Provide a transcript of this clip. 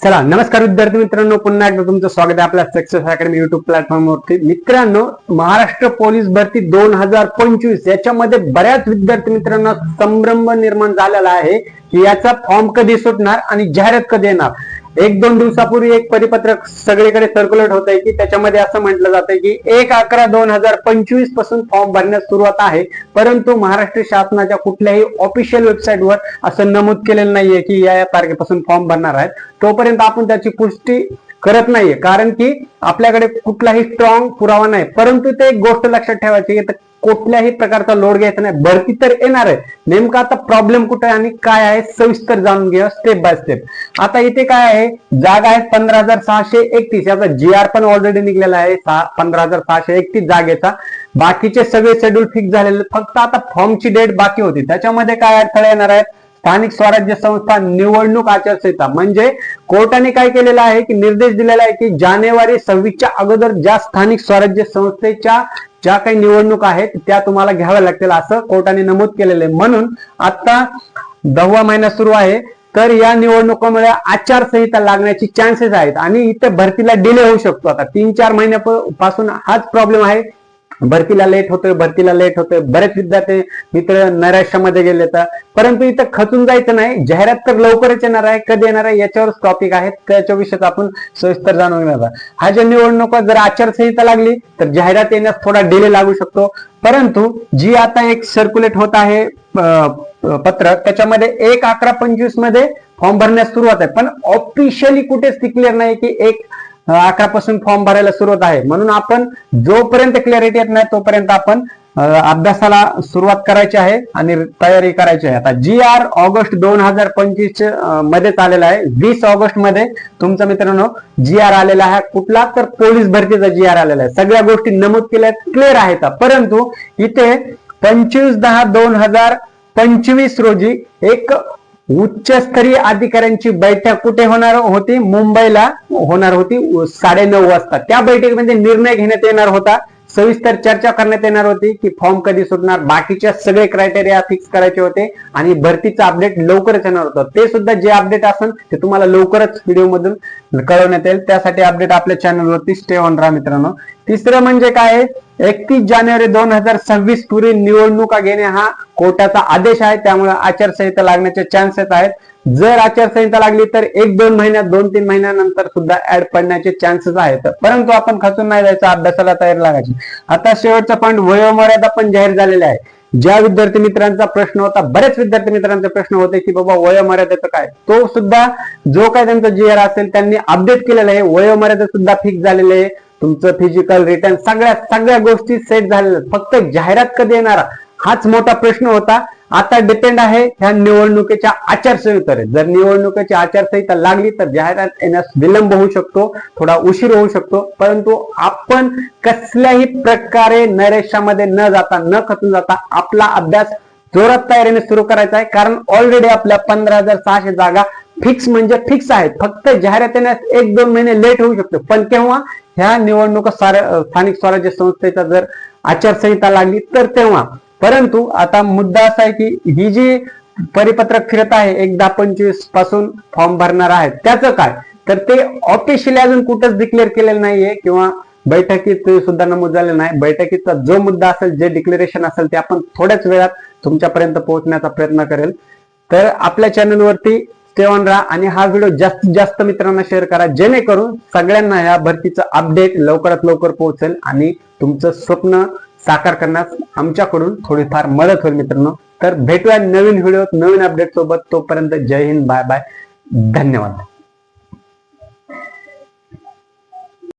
चला नमस्कार विद्यार्थी मित्रांनो पुन्हा एकदा तुमचं स्वागत आहे आपल्या सक्सेस अकॅडमी युट्यूब प्लॅटफॉर्मवरती मित्रांनो महाराष्ट्र पोलीस भरती दोन हजार पंचवीस याच्यामध्ये बऱ्याच विद्यार्थी मित्रांना संभ्रम निर्माण झालेला आहे की याचा फॉर्म कधी सुटणार आणि जाहिरात कधी येणार? एक दोन दिवसापूर्वी एक परिपत्रक सगळीकडे सर्क्युलेट होत आहे की त्याच्यामध्ये असं म्हटलं जातंय की एक अकरा दोन हजार पंचवीसपासून फॉर्म भरण्यास सुरुवात आहे. परंतु महाराष्ट्र शासनाच्या कुठल्याही ऑफिशियल वेबसाईटवर असं नमूद केलेलं नाहीये की या या तारखेपासून फॉर्म भरणार आहेत. तोपर्यंत आपण त्याची पुष्टी करत नाहीये. कारण की आपल्याकडे कुठलाही स्ट्रॉंग पुरावा नाही. परंतु ते एक गोष्ट लक्षात ठेवायची की कुठल्याही प्रकारचा लोड घ्यायचा नाही. भरती तर येणार आहे. नेमका आता प्रॉब्लेम कुठे आहे आणि काय आहे सविस्तर जाणून घ्या स्टेप बाय स्टेप आता इथे काय आहे? जागा आहे पंधरा हजार सहाशे एकतीस. याचा जी आर पण ऑलरेडी निघलेला आहे. पंधरा हजार सहाशे एकतीस जागेचा. बाकीचे सगळे शेड्यूल फिक्स झालेले. फक्त आता फॉर्मची डेट बाकी होती. त्याच्यामध्ये काय अडथळे येणार आहेत स्थानिक स्वराज्य संस्था निवडणूक आचारसंहिता. म्हणजे कोर्टाने काय केलेलं आहे की निर्देश दिलेला आहे की जानेवारी सव्वीसच्या अगोदर ज्या स्थानिक स्वराज्य संस्थेच्या ज्या काही निवडणूक आहेत त्या तुम्हाला घ्याव्या लागतील असं कोर्टाने नमूद केलेलं आहे. म्हणून आता दहावा महिना सुरू आहे. तर या निवडणुकामुळे आचारसंहिता लागण्याची चान्सेस आहेत. आणि इथे भरतीला डिले होऊ शकतो. आता तीन चार महिन्यापासून हाच प्रॉब्लेम आहे. भरतीला लेट होतोय भरतीला लेट होतोय. बरेच विद्यार्थी मित्र नैराश्यामध्ये गेले तर परंतु इथं खचून जायचं नाही. जाहिरात तर लवकरच येणार आहे. कधी येणार आहे याच्यावरच टॉपिक आहेत. त्याच्याविषयी आपण सविस्तर जाणून घेणार हा ज्या निवडणुका जर आचारसंहिता लागली तर जाहिरात येण्यास थोडा डिले लागू शकतो. परंतु जी आता एक सर्क्युलेट होत आहे पत्रक त्याच्यामध्ये एक अकरा पंचवीसमध्ये फॉर्म भरण्यास सुरुवात आहे. पण ऑफिशियली कुठेच ती नाही की एक अकरा पासून फॉर्म भरायला सुरुवात आहे. म्हणून आपण जोपर्यंत क्लॅरिटी येत नाही तोपर्यंत आपण अभ्यासाला सुरुवात करायची आहे आणि तयारी करायची आहे. आता जी आर ऑगस्ट दोन हजार पंचवीस मध्येच आलेला आहे. वीस ऑगस्टमध्ये तुमचा मित्रांनो जी आर आलेला आहे. कुठला तर पोलीस भरतीचा जी आर आलेला आहे. सगळ्या गोष्टी नमूद केल्या क्लिअर आहेत. परंतु इथे पंचवीस दहा दोन हजार पंचवीस रोजी एक उच्चस्तरीय अधिकाऱ्यांची बैठक कुठे होणार होती? मुंबईला होणार होती साडेनऊ वाजता. त्या बैठकीमध्ये निर्णय घेण्यात येणार होता. सविस्तर चर्चा करण्यात येणार होती की फॉर्म कधी सुटणार बाकीच्या सगळे क्रायटेरिया फिक्स करायचे होते आणि भरतीचं अपडेट लवकरच येणार होतं. ते सुद्धा जे अपडेट असेल ते तुम्हाला लवकरच व्हिडिओ मधून कळवण्यात येईल. त्यासाठी अपडेट आपल्या चॅनलवरती स्टे ऑन राहा मित्रांनो. तिसरं म्हणजे काय एकतीस जानेवारी दोन हजार सव्वीस पूर्वी निवडणुका घेणे हा कोर्टाचा आदेश आहे. त्यामुळे आचारसंहिता लागण्याचे चान्सेस आहेत. जर आचारसंहिता लागली तर एक दोन महिन्यात दोन तीन महिन्यानंतर सुद्धा ऍड पडण्याचे चान्सेस आहेत. परंतु आपण खचून नाही जायचं अभ्यासाला तयार लागायची. आता शेवटचा पॉईंट वयोमर्यादा पण जाहीर झालेल्या आहे. ज्या विद्यार्थी मित्रांचा प्रश्न होता बरेच विद्यार्थी मित्रांचे प्रश्न होते की बाबा वयोमर्यादेचं काय? तो सुद्धा जो काय त्यांचा जी आर असेल त्यांनी अपडेट केलेला आहे. वयोमर्यादा सुद्धा फिक्स झालेले आहे. तुमचं फिजिकल रिटर्न सगळ्या सगळ्या गोष्टी सेट झालेल्या फक्त जाहिरात कधी येणार? हाच मोठा प्रश्न होता. आता डिपेंड आहे ह्या निवडणुकीच्या आचारसंहितेवर. जर निवडणुकीची आचारसंहिता लागली तर जाहिरात येण्यास विलंब होऊ शकतो थोडा उशीर होऊ शकतो. परंतु आपण कसल्याही प्रकारे नैराश्यामध्ये न जाता न खचून जाता आपला अभ्यास जोरात तयारीने सुरू करायचा आहे. कारण ऑलरेडी आपल्या पंधरा हजार सहाशे जागा फिक्स म्हणजे फिक्स आहेत. फक्त जाहिरात येण्यास एक दोन महिने लेट होऊ शकतो. पण केव्हा? ह्या निवडणुका स्थानिक स्वराज्य संस्थेचा जर आचारसंहिता लागली तर तेव्हा परंतु आता मुद्दा असा आहे की ही जी परिपत्रक फिरत आहे एकदा पंचवीसपासून फॉर्म भरणार आहे त्याचं काय? तर ते ऑफिशियली अजून कुठंच डिक्लेअर केलेलं नाहीये किंवा बैठकीत सुद्धा नमूद झालेलं नाही. बैठकीचा जो मुद्दा असेल जे डिक्लेरेशन असेल ते आपण थोड्याच वेळात तुमच्यापर्यंत पोहोचण्याचा प्रयत्न करेल. तर आपल्या चॅनलवरती स्टेवन राहा आणि हा व्हिडिओ जास्तीत जास्त मित्रांना शेअर करा. जेणेकरून सगळ्यांना या भरतीचं अपडेट लवकरात लवकर पोहोचेल आणि तुमचं स्वप्न साकार करण्यास आमच्याकडून थोडीफार मदत होईल मित्रांनो. तर भेटूया नवीन व्हिडिओ नवीन अपडेट सोबत. तोपर्यंत जय हिंद बाय बाय. धन्यवाद.